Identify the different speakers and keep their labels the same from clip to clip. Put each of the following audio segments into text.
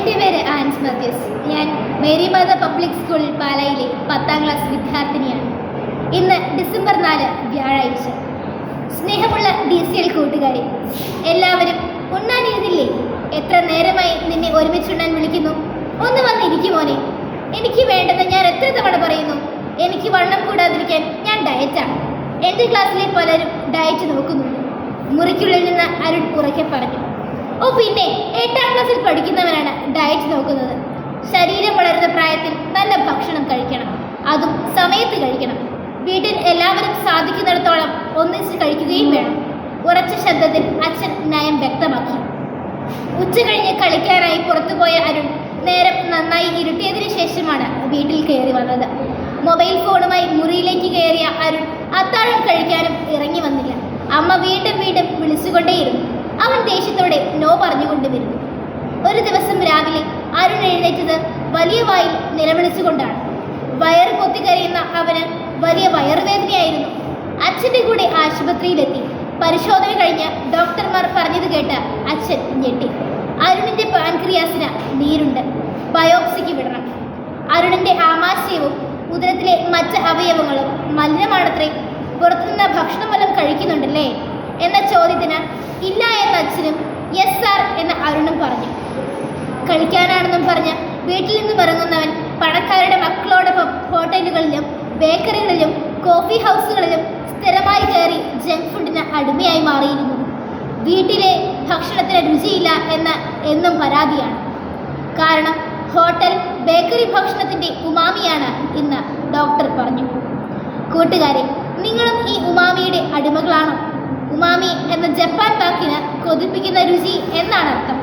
Speaker 1: എന്റെ പേര് ആൻസ് മത്യസ് ഞാൻ മേരി മേരിമാത പബ്ലിക് സ്കൂൾ പാലയിലെ പത്താം ക്ലാസ് വിദ്യാർത്ഥിനിയാണ്. ഇന്ന് ഡിസംബർ നാല് വ്യാഴാഴ്ച. സ്നേഹമുള്ള ഡി സി എൽ കൂട്ടുകാരി എല്ലാവരും ഉണ്ണാനിരുന്നില്ലേ? എത്ര നേരമായി നിന്നെ ഒരുമിച്ചുണ്ണാൻ വിളിക്കുന്നു? ഒന്ന് വന്നിരിക്കും മോനെ. എനിക്ക് വേണ്ടത് ഞാൻ എത്ര തവണ പറയുന്നു? എനിക്ക് വണ്ണം കൂടാതിരിക്കാൻ ഞാൻ ഡയറ്റാണ് എന്റെ ക്ലാസ്സിലെ പലരും ഡയറ്റ് നോക്കുന്നുണ്ട്. മുറിക്കുള്ളിൽ നിന്ന് അരുൺ ഉറക്കെ പറഞ്ഞു. ഓ പിന്നെ എട്ടാം ക്ലാസ്സിൽ പഠിക്കുന്നവരാണ് ഡയറ്റ് നോക്കുന്നത്. ശരീരം വളരുന്ന പ്രായത്തിൽ നല്ല ഭക്ഷണം കഴിക്കണം. അതും സമയത്ത് കഴിക്കണം. വീട്ടിൽ എല്ലാവരും സാധിക്കുന്നിടത്തോളം ഒന്നിച്ച് കഴിക്കുകയും വേണം. ഉറച്ച ശബ്ദത്തിൽ അച്ഛൻ നയം വ്യക്തമാക്കി. ഉച്ച കഴിഞ്ഞ് കളിക്കാനായി പുറത്തുപോയ അരുൺ നേരം നന്നായി ഇരുട്ടിയതിനു ശേഷമാണ് വീട്ടിൽ കയറി വന്നത്. മൊബൈൽ ഫോണുമായി മുറിയിലേക്ക് കയറിയ അരുൺ അത്താഴം കഴിക്കാനും ഇറങ്ങി വന്നില്ല. അമ്മ വീണ്ടും വീണ്ടും വിളിച്ചുകൊണ്ടേയിരുന്നു അവൻ ദേഷ്യത്തോടെ നോ പറഞ്ഞുകൊണ്ട് വരുന്നു ഒരു ദിവസം രാവിലെ അരുൺ എഴുന്നേറ്റത് വലിയ വായിൽ നിലവിളിച്ചുകൊണ്ടാണ്. വയറ് പൊത്തിക്കരയുന്ന അവന് വലിയ വയറുവേദനയായിരുന്നു. അച്ഛന്റെ കൂടെ ആശുപത്രിയിലെത്തി. പരിശോധന കഴിഞ്ഞ് ഡോക്ടർമാർ പറഞ്ഞത് കേട്ട് അച്ഛൻ ഞെട്ടി. അരുണിന്റെ പാൻക്രിയാസിന് നീരുണ്ട്. ബയോപ്സിക്ക് വിടണം. അരുണിന്റെ ആമാശയവും ഉദരത്തിലെ മറ്റ് അവയവങ്ങളും മലിനമാണത്രേ. പുറത്തുനിന്ന് ഭക്ഷണം വല്ലതും കഴിക്കുന്നുണ്ടല്ലേ? എന്ന ചോദ്യത്തിന് ഇല്ല എന്ന അച്ഛനും യെസ് സാർ എന്ന അരുണും പറഞ്ഞു. കഴിക്കാനാണെന്നും പറഞ്ഞ് വീട്ടിൽ നിന്നും ഇറങ്ങുന്നവൻ പണക്കാരുടെ മക്കളോടൊപ്പം ഹോട്ടലുകളിലും ബേക്കറികളിലും കോഫി ഹൗസുകളിലും സ്ഥിരമായി കയറി ജങ്ക് ഫുഡിന് അടിമയായി മാറിയിരുന്നു. വീട്ടിലെ ഭക്ഷണത്തിന് രുചിയില്ല എന്ന എന്നും പരാതിയാണ്. കാരണം ഹോട്ടൽ ബേക്കറി ഭക്ഷണത്തിന്റെ ഉമാമിയാണ് ഇന്ന് ഡോക്ടർ പറഞ്ഞു. കൂട്ടുകാരെ നിങ്ങളും ഈ ഉമാമിയുടെ അടിമകളാണോ? ഉമാമി എന്ന ജപ്പാൻ വാക്കിന് കൊതിപ്പിക്കുന്ന രുചി എന്നാണ് അർത്ഥം.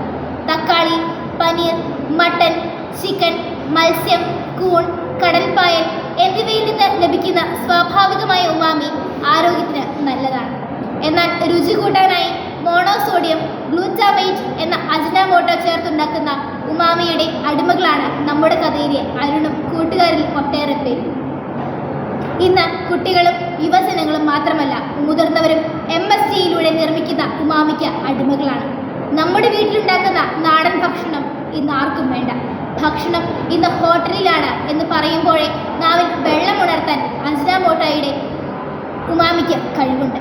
Speaker 1: തക്കാളി പനീർ മട്ടൻ ചിക്കൻ മത്സ്യം കൂൺ കടൽപ്പായൽ എന്നിവയിൽ നിന്ന് ലഭിക്കുന്ന സ്വാഭാവികമായ ഉമാമി ആരോഗ്യത്തിന് നല്ലതാണ്. എന്നാൽ രുചി കൂട്ടാനായി മോണോസോഡിയം ഗ്ലൂറ്റാമൈറ്റ് എന്ന അജിനാമോട്ടോ ചേർത്തുണ്ടാക്കുന്ന ഉമാമിയുടെ അടിമകളാണ് നമ്മുടെ കഥയിലെ അരുണും കൂട്ടുകാരിൽ ഒട്ടേറെ പേരും. ഇന്ന് കുട്ടികളും യുവജനങ്ങളും മാത്രമല്ല മുതിർന്നവരും എം. ജിയിലൂടെ നിർമ്മിക്കുന്ന ഉമാമിക്ക് അടിമകളാണ്. നമ്മുടെ വീട്ടിലുണ്ടാക്കുന്ന നാടൻ ഭക്ഷണം ഇന്ന് ആർക്കും വേണ്ട. ഭക്ഷണം ഇന്ന് ഹോട്ടലിലാണ് എന്ന് പറയുമ്പോഴേ നാവിൽ വെള്ളം ഉണർത്താൻ അജിനാമോട്ടോയുടെ ഉമാമിക്ക് കഴിവുണ്ട്.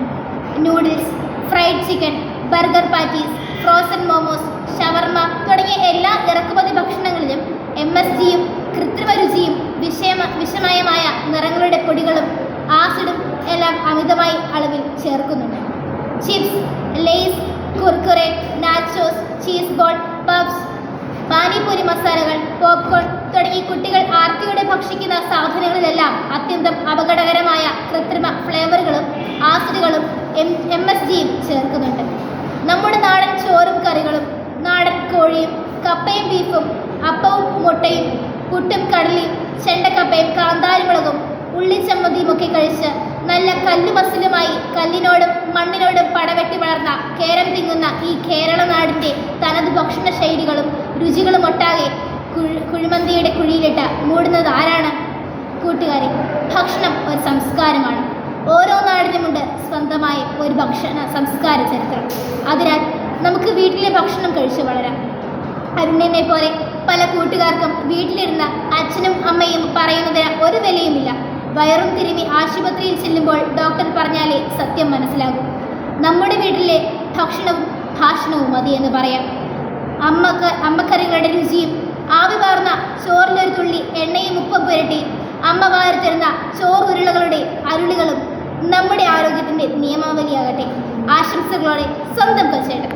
Speaker 1: Noodles fried chicken burger patties frozen momos shawarma തുടങ്ങിയ എല്ലാ ഇറക്കുമതി ഭക്ഷണങ്ങളിലും എം എസ് ജിയും കൃത്രിമ രുചിയും വിഷയമ വിഷമയമായ നിറങ്ങളുടെ പൊടികളും ആസിഡും എല്ലാം അമിതമായി അളവിൽ ചേർക്കുന്നുണ്ട്. Chips Lay's Kurkure nachos cheese ball puffs pani puri മസാലകൾ പോപ്കോൺ തുടങ്ങി കുട്ടികൾ ആർത്തിയോടെ ഭക്ഷിക്കുന്ന സാധനങ്ങളിലെല്ലാം അത്യന്തം അപകടകരമായ കൃത്രിമ ഫ്ലേവറുകളും ആസിഡുകളും എം എം എസ് ജിയും ചേർക്കുന്നുണ്ട്. നമ്മുടെ നാടൻ ചോറും കറികളും നാടൻ കോഴിയും കപ്പയും ബീഫും അപ്പവും മുട്ടയും പുട്ടും കടലയും ചെണ്ടക്കപ്പയും കാന്താരിമുളകും ഉള്ളിച്ചമ്മന്തിയും ഒക്കെ കഴിച്ച് നല്ല കല്ലുമസിലുമായി കല്ലിനോടും മണ്ണിനോടും പടവെട്ടി വളർന്ന കേരം തിങ്ങുന്ന ഈ കേരള നാടിന്റെ തനത് ഭക്ഷണ ശൈലികളും രുചികളും ഒട്ടാകെ കുഴി കുഴിമന്തിയുടെ കുഴിയിലിട്ട് മൂടുന്നത് ആരാണ്? കൂട്ടുകാരെ ഭക്ഷണം ഒരു സംസ്കാരമാണ്. ഓരോ നാടിനുമുണ്ട് സ്വന്തമായ ഒരു ഭക്ഷണ സംസ്കാര ചരിത്രം. അതിനാൽ നമുക്ക് വീട്ടിലെ ഭക്ഷണം കഴിച്ചു വളരാം. അരുണിനെ പോലെ പല കൂട്ടുകാർക്കും വീട്ടിലിരുന്ന അച്ഛനും അമ്മയും പറയുന്നതിന് ഒരു വിലയുമില്ല. വയറും തിരുമി ആശുപത്രിയിൽ ചെല്ലുമ്പോൾ ഡോക്ടർ പറഞ്ഞാലേ സത്യം മനസ്സിലാകും. നമ്മുടെ വീട്ടിലെ ഭക്ഷണവും ഭാഷണവും മതി എന്ന് പറയാം. അമ്മയ്ക്ക് അമ്മക്കറികളുടെ രുചിയും ആവി പാർന്ന ചോറിലൊരു തുള്ളി എണ്ണയും ഉപ്പും പുരട്ടി അമ്മ വാർത്തിരുന്ന ചോറുരുളകളുടെ അരുളികളും നമ്മുടെ ആരോഗ്യത്തിന്റെ നിയമാവലിയാകട്ടെ. ആശംസകളോടെ സ്വന്തം കച്ചേട്ടൻ.